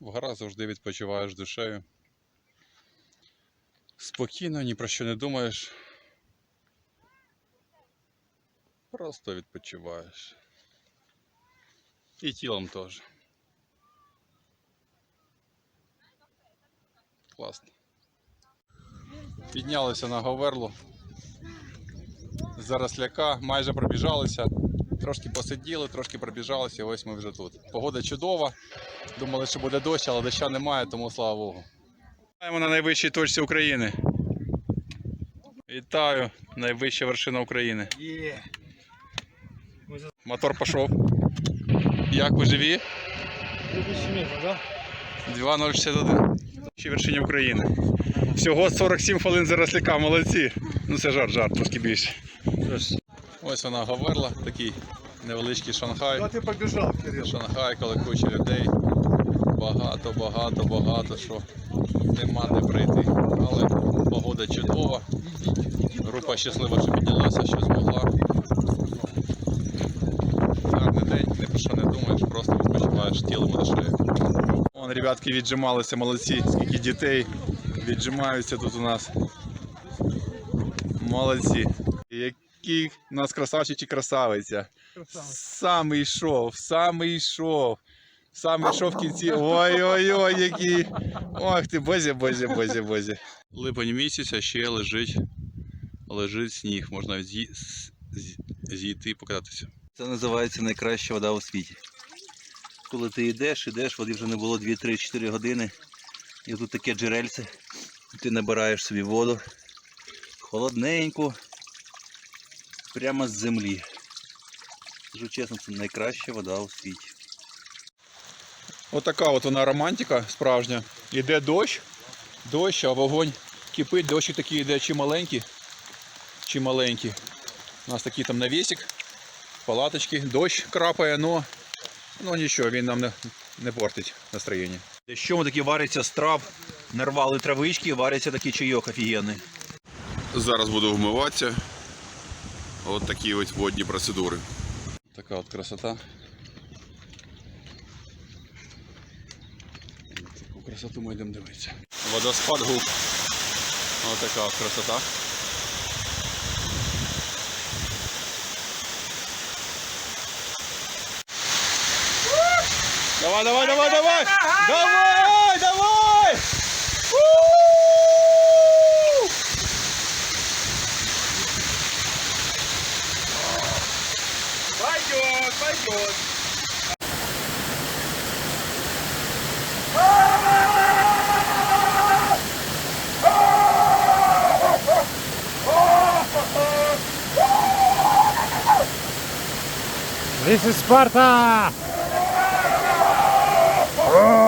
В горах завжди відпочиваєш душею. Спокійно, ні про що не думаєш. Просто відпочиваєш. І тілом теж. Класно. Піднялися на Говерлу. Зараз ляка, майже пробіжалися. Трошки посиділи, трошки пробіжалися, і ось ми вже тут. Погода чудова. Думали, що буде дощ, але доща немає, тому слава Богу. Вітаємо на найвищій точці України. Вітаю, найвища вершина України. Мотор пішов. Як ви живі? 2000 метрів, да? 2061. Ще вершині України. Всього 47 хвилин заросляка, молодці. Ну це жарт, жарт, трошки більше. Ось вона Говерла, такий невеличкий Шанхай. А ти побіжав, Кирил. Шанхай, коли куча людей. Багато, багато, багато що нема де прийти. Але погода чудова. Група щаслива, що піднялася, що змогла. Гарний день, ні про що не думаєш, просто відпочиваєш тілом і душею. Вон ребятки віджималися, молодці, скільки дітей віджимаються тут у нас. Молодці. Який у нас красавчик і красавиця. Самий йшов, самий йшов. Самий йшов в кінці. Ой-ой-ой, який. Ох ти, бозі, бозі, бозі, бозі. Липень місяць, а ще лежить, лежить сніг. Можна навіть з- з- зійти і покататися. Це називається найкраща вода у світі. Коли ти йдеш, йдеш, води вже не було 2-3-4 години. І тут таке джерельце. Ти набираєш собі воду. Холодненьку. Прямо з землі. Скажу чесно, це найкраща вода у світі. Отака от вона романтика справжня. Іде дощ, дощ, а вогонь кипить, дощик такий йде чи маленький, чи маленький. У нас такий там навісик, палаточки, дощ крапає, но ну нічого, він нам не, не портить настроєння. Що ми такі варяться з трав, нарвали травички, варяться такий чайок офігенний. Зараз буду вмиватися. От такі ось водні процедури. Така от красота. Таку красоту ми йдемо дивитися. Водоспад гук. Ось така от красота. Давай, давай, давай! Давай, давай! faz 12. This is Sparta! Oh!